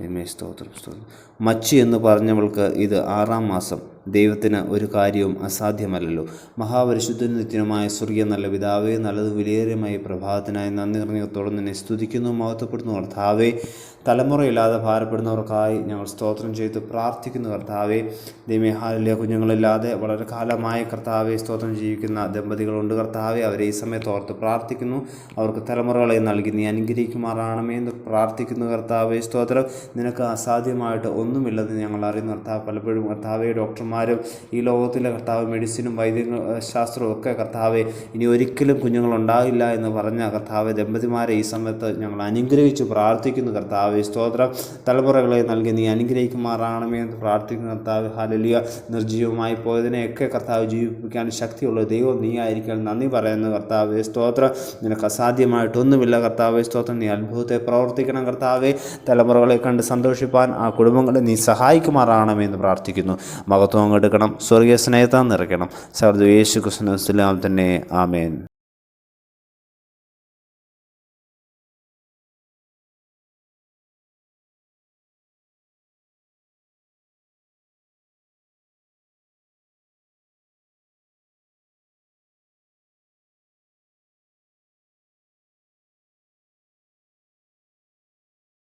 ദൈവമേ സ്തോത്രം സ്തോത്രം. മച്ചി എന്ന് പറഞ്ഞവൾക്ക് ഇത് ആറാം മാസം. ദൈവത്തിന് ഒരു കാര്യവും അസാധ്യമല്ലല്ലോ. മഹാപരിശുദ്ധനും നിത്യനുമായ സ്വർഗീയ നല്ല പിതാവേ നല്ലത് വിലയേറിയമായ പ്രഭാതത്തിനായി നന്ദി നിറഞ്ഞത്തോടെ നിന്നെ സ്തുതിക്കുന്നു മഹത്വപ്പെടുന്നു കർത്താവേ. തലമുറയില്ലാതെ ഭാരപ്പെടുന്നവർക്കായി ഞങ്ങൾ സ്തോത്രം ചെയ്ത് പ്രാർത്ഥിക്കുന്നു കർത്താവേ. ദൈവമേ ഹാലിലെ കുഞ്ഞുങ്ങളില്ലാതെ വളരെ കാലമായി കർത്താവെ സ്തോത്രം ജീവിക്കുന്ന ദമ്പതികളുണ്ട് കർത്താവെ. അവരെ ഈ സമയത്ത് ഓർത്ത് പ്രാർത്ഥിക്കുന്നു. അവർക്ക് തലമുറകളെ നൽകി നീ അനുഗ്രഹിക്കുമാറാണമേ എന്ന് പ്രാർത്ഥിക്കുന്നു കർത്താവെ സ്തോത്രം. നിനക്ക് അസാധ്യമായിട്ട് ഒന്നുമില്ലെന്ന് ഞങ്ങൾ അറിയുന്നു കർത്താവ്. പലപ്പോഴും കർത്താവെ ഡോക്ടർമാരും ഈ ലോകത്തിലെ കർത്താവ് മെഡിസിനും വൈദ്യ ശാസ്ത്രവും ഒക്കെ കർത്താവെ ഇനി ഒരിക്കലും കുഞ്ഞുങ്ങളുണ്ടാകില്ല എന്ന് പറഞ്ഞ കർത്താവ് ദമ്പതിമാരെ ഈ സമയത്ത് ഞങ്ങൾ അനുഗ്രഹിച്ചു പ്രാർത്ഥിക്കുന്നു കർത്താവ്. സ്തോത്രം. തലമുറകളെ നൽകി നീ അനുഗ്രഹിക്കുമാറാണമേ എന്ന് പ്രാർത്ഥിക്കുന്നു കർത്താവ്. ഹാലലിയ നിർജീവമായി പോയതിനെയൊക്കെ കർത്താവ് ജീവിപ്പിക്കാൻ ശക്തിയുള്ള ദൈവം നീ ആയിരിക്കാൻ നന്ദി പറയുന്നു കർത്താവ്. സ്തോത്രം. നിനക്ക് അസാധ്യമായിട്ടൊന്നുമില്ല കർത്താവ്. സ്തോത്രം. നീ അത്ഭുതത്തെ പ്രവർത്തിക്കണം കർത്താവെ. തലമുറകളെ കണ്ട് സന്തോഷിപ്പാൻ ആ കുടുംബങ്ങളെ നീ സഹായിക്കുമാറാണമേ എന്ന് പ്രാർത്ഥിക്കുന്നു. മഹത്വം എടുക്കണം സ്വർഗീയ സ്നേഹത്താൽ നിറയ്ക്കണം. സർദ് യേശു കൃഷ്ണ തന്നെ. ആമേൻ.